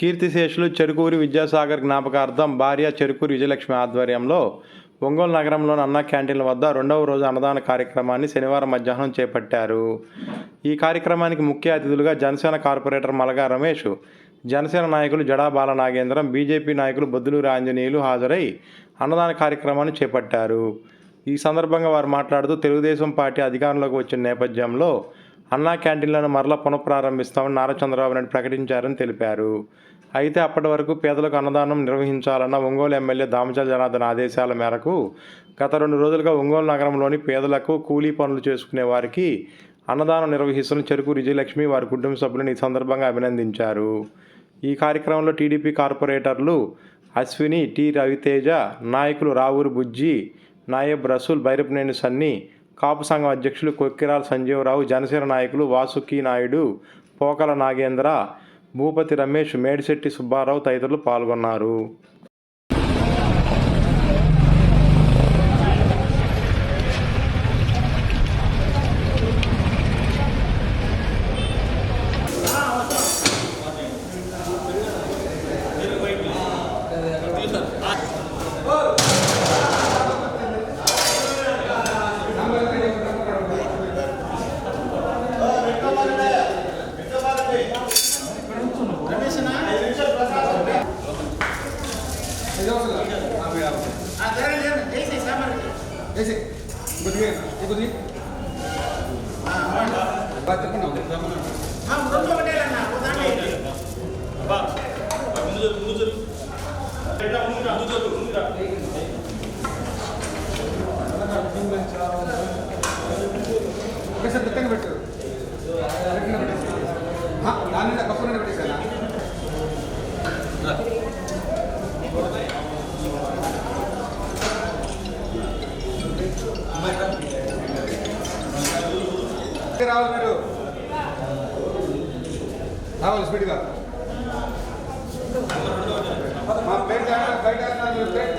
కీర్తిశేషులు చెరుకూరి విద్యాసాగర్ జ్ఞాపకార్థం భార్య చెరుకూరి విజయలక్ష్మి ఆధ్వర్యంలో ఒంగోలు నగరంలోని అన్న క్యాంటీన్ల వద్ద రెండవ రోజు అన్నదాన కార్యక్రమాన్ని శనివారం మధ్యాహ్నం చేపట్టారు. ఈ కార్యక్రమానికి ముఖ్య అతిథులుగా జనసేన కార్పొరేటర్ మలగా రమేష్ జనసేన నాయకులు జడా బాల నాగేంద్రం బీజేపీ నాయకులు బొద్దులూరి ఆంజనేయులు హాజరై అన్నదాన కార్యక్రమాన్ని చేపట్టారు. ఈ సందర్భంగా వారు మాట్లాడుతూ తెలుగుదేశం పార్టీ అధికారంలోకి వచ్చిన నేపథ్యంలో అన్నా క్యాంటీన్లను మరలా పునఃప్రారంభిస్తామని నారా చంద్రబాబు నాయుడు ప్రకటించారని తెలిపారు. అయితే అప్పటి వరకు పేదలకు అన్నదానం నిర్వహించాలన్న ఒంగోలు ఎమ్మెల్యే దామచల జనార్దన్ ఆదేశాల మేరకు గత రెండు రోజులుగా ఒంగోలు నగరంలోని పేదలకు కూలీ పనులు చేసుకునే వారికి అన్నదానం నిర్వహిస్తున్న చెరుకు విజయలక్ష్మి వారి కుటుంబ సభ్యులను ఈ సందర్భంగా అభినందించారు. ఈ కార్యక్రమంలో టీడీపీ కార్పొరేటర్లు అశ్విని టి రవితేజ నాయకులు రావూరు బుజ్జి నాయబ్ రసూల్ భైరప్నేని సన్ని కాపు సంఘం అధ్యక్షులు కొక్కిరాల సంజీవరావు జనసేన నాయకులు వాసుకి నాయుడు పోకల నాగేంద్ర భూపతి రమేష్ మేడిశెట్టి సుబ్బారావు తదితరులు పాల్గొన్నారు. ముగ్గురిని బతుకున్నాం ఒకసారి దగ్గర పెట్టారు దాని మీద కప్పులు పెట్టేసారా స్పీడ్గా మా ప్లేట్ జాగ్రత్త, బయట వేస్తున్నారు, మీరు ప్లేట్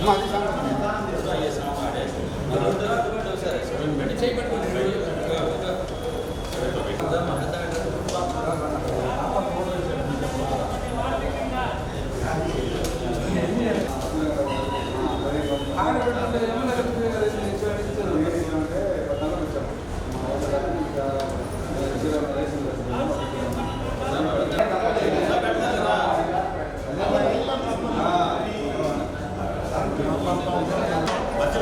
అమ్మా,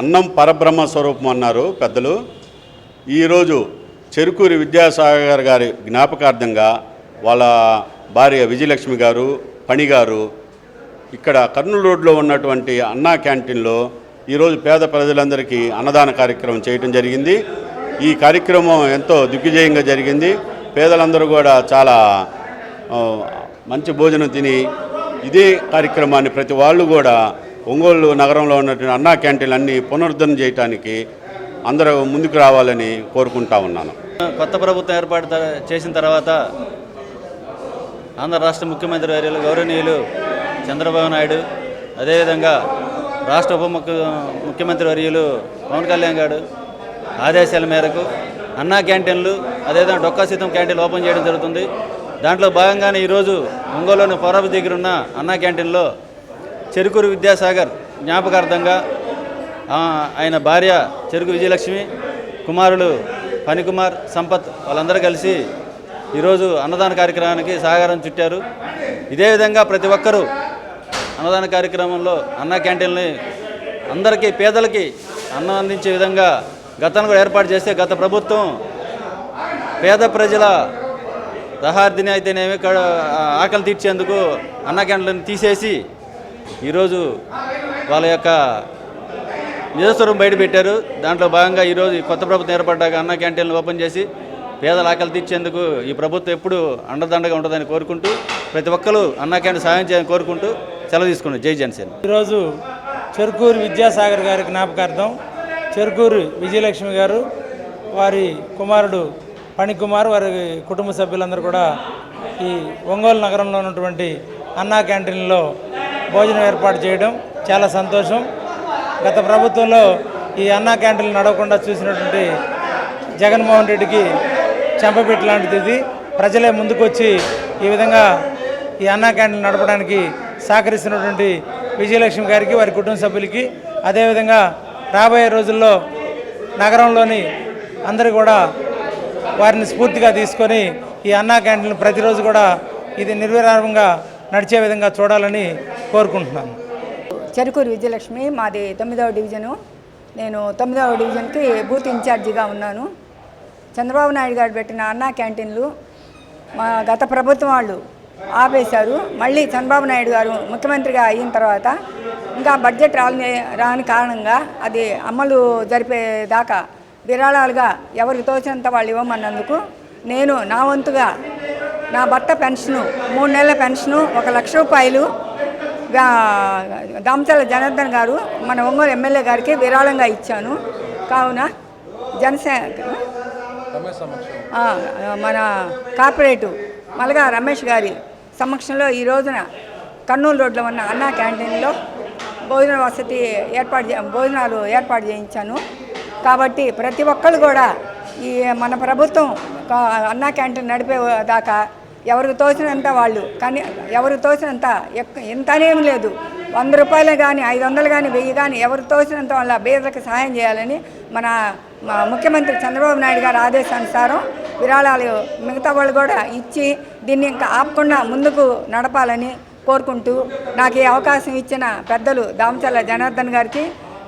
అన్నం పరబ్రహ్మ స్వరూపం అన్నారు పెద్దలు. ఈరోజు చెరుకూరి విద్యాసాగర్ గారి జ్ఞాపకార్థంగా వాళ్ళ భార్య విజయలక్ష్మి గారు పణి గారు ఇక్కడ కర్నూలు రోడ్లో ఉన్నటువంటి అన్నా క్యాంటీన్లో ఈరోజు పేద ప్రజలందరికీ అన్నదాన కార్యక్రమం చేయటం జరిగింది. ఈ కార్యక్రమం ఎంతో దిగ్విజయంగా జరిగింది. పేదలందరూ కూడా చాలా మంచి భోజనం తిని ఇదే కార్యక్రమాన్ని ప్రతి వాళ్ళు కూడా ఒంగోలు నగరంలో ఉన్నటువంటి అన్నా క్యాంటీన్లు అన్నీ పునరుద్ధరణ చేయడానికి అందరూ ముందుకు రావాలని కోరుకుంటా ఉన్నాను. కొత్త ప్రభుత్వం ఏర్పాటు చేసిన తర్వాత ఆంధ్ర రాష్ట్ర ముఖ్యమంత్రి వర్యులు గౌరవనీయులు చంద్రబాబు నాయుడు అదేవిధంగా రాష్ట్ర ఉప ముఖ్య ముఖ్యమంత్రి వర్యులు పవన్ కళ్యాణ్ గారు ఆదేశాల మేరకు అన్నా క్యాంటీన్లు అదేవిధంగా డొక్కా సీతం క్యాంటీన్లు ఓపెన్ చేయడం జరుగుతుంది. దాంట్లో భాగంగానే ఈరోజు ఒంగోలులోని పౌరపు దగ్గర ఉన్న అన్నా క్యాంటీన్లో చెరుకూరు విద్యాసాగర్ జ్ఞాపకార్థంగా ఆయన భార్య చెరుకు విజయలక్ష్మి కుమారులు ఫణికుమార్ సంపత్ వాళ్ళందరూ కలిసి ఈరోజు అన్నదాన కార్యక్రమానికి సహకారం చుట్టారు. ఇదే విధంగా ప్రతి ఒక్కరూ అన్నదాన కార్యక్రమంలో అన్న క్యాంటీన్ని అందరికీ పేదలకి అన్నం అందించే విధంగా గతంలో కూడా ఏర్పాటు చేస్తే గత ప్రభుత్వం పేద ప్రజల దహార్దిని అయితేనేమి ఆకలి తీర్చేందుకు అన్న క్యాంటీన్లను తీసేసి ఈరోజు వాళ్ళ యొక్క నిజస్వరం బయట పెట్టారు. దాంట్లో భాగంగా ఈరోజు కొత్త ప్రభుత్వం ఏర్పడ్డాక అన్న క్యాంటీన్లు ఓపెన్ చేసి పేదల ఆకలి తీర్చేందుకు ఈ ప్రభుత్వం ఎప్పుడు అండదండగా ఉంటుందని కోరుకుంటూ ప్రతి ఒక్కరూ అన్న క్యాంటీన్ సాయం చేయాలని కోరుకుంటూ సెలవు తీసుకున్నాం జై జనసేన. ఈరోజు చెరుకూరు విద్యాసాగర్ గారి జ్ఞాపకార్థం చెరుకూరు విజయలక్ష్మి గారు వారి కుమారుడు పణికుమార్ వారి కుటుంబ సభ్యులందరూ కూడా ఈ ఒంగోలు నగరంలో ఉన్నటువంటి అన్నా క్యాంటీన్లో భోజనం ఏర్పాటు చేయడం చాలా సంతోషం. గత ప్రభుత్వంలో ఈ అన్నా క్యాంటీన్లు నడవకుండా చూసినటువంటి జగన్మోహన్ రెడ్డికి చెంపపెట్టి లాంటిది ఇది. ప్రజలే ముందుకొచ్చి ఈ విధంగా ఈ అన్నా క్యాంటీన్ నడపడానికి సహకరిస్తున్నటువంటి విజయలక్ష్మి గారికి వారి కుటుంబ సభ్యులకి అదేవిధంగా రాబోయే రోజుల్లో నగరంలోని అందరూ కూడా వారిని స్ఫూర్తిగా తీసుకొని ఈ అన్నా క్యాంటీన్ ప్రతిరోజు కూడా ఇది నిర్విరామంగా నడిచే విధంగా చూడాలని కోరుకుంటున్నాను. చెరుకూరు విజయలక్ష్మి మాది తొమ్మిదవ డివిజను. నేను తొమ్మిదవ డివిజన్కి బూత్ ఇన్ఛార్జిగా ఉన్నాను. చంద్రబాబు నాయుడు గారు పెట్టిన అన్నా క్యాంటీన్లు మా గత ప్రభుత్వం వాళ్ళు ఆపేశారు. మళ్ళీ చంద్రబాబు నాయుడు గారు ముఖ్యమంత్రిగా అయిన తర్వాత ఇంకా బడ్జెట్ రాని రాని కారణంగా అది అమలు జరిపేదాకా విరాళాలుగా ఎవరికి తోచినంత వాళ్ళు ఇవ్వమన్నందుకు నేను నా వంతుగా నా భర్త పెన్షను మూడు నెలల పెన్షను ఒక లక్ష రూపాయలు. దామచల జనార్దన్ గారు మన ఒంగోలు ఎమ్మెల్యే గారికి విరాళంగా ఇచ్చాను. కావున జనసేన మన కార్పొరేటు మలగా రమేష్ గారి సమక్షంలో ఈ రోజున కర్నూలు రోడ్లో ఉన్న అన్నా క్యాంటీన్లో భోజన వసతి ఏర్పాటు భోజనాలు ఏర్పాటు చేయించాను. కాబట్టి ప్రతి ఒక్కళ్ళు కూడా ఈ మన ప్రభుత్వం అన్నా క్యాంటీన్ నడిపే దాకా ఎవరికి తోచినంత వాళ్ళు. కానీ ఎవరు తోచినంత ఎక్- ఎంత అనేం లేదు. వంద రూపాయలు కానీ ఐదు వందలు కానీ వెయ్యి కానీ ఎవరు తోచినంత వాళ్ళ బీదలకు సహాయం చేయాలని మన మా ముఖ్యమంత్రి చంద్రబాబు నాయుడు గారి ఆదేశానుసారం విరాళాలు మిగతా వాళ్ళు కూడా ఇచ్చి దీన్ని ఇంకా ఆపకుండా ముందుకు నడపాలని కోరుకుంటూ నాకు ఈ అవకాశం ఇచ్చిన పెద్దలు దామచల్ల జనార్దన్ గారికి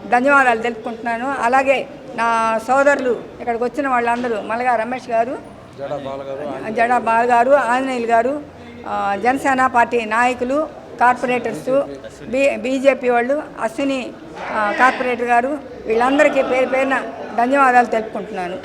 ధన్యవాదాలు తెలుపుకుంటున్నాను. అలాగే నా సోదరులు ఇక్కడికి వచ్చిన వాళ్ళందరూ మలగా రమేష్ గారు జడా బాల్ గారు ఆంజనేయులు గారు జనసేన పార్టీ నాయకులు కార్పొరేటర్స్ బీ బీజేపీ వాళ్ళు అశ్విని కార్పొరేటర్ గారు వీళ్ళందరికీ పేరు పేరున ధన్యవాదాలు తెలుపుకుంటున్నాను.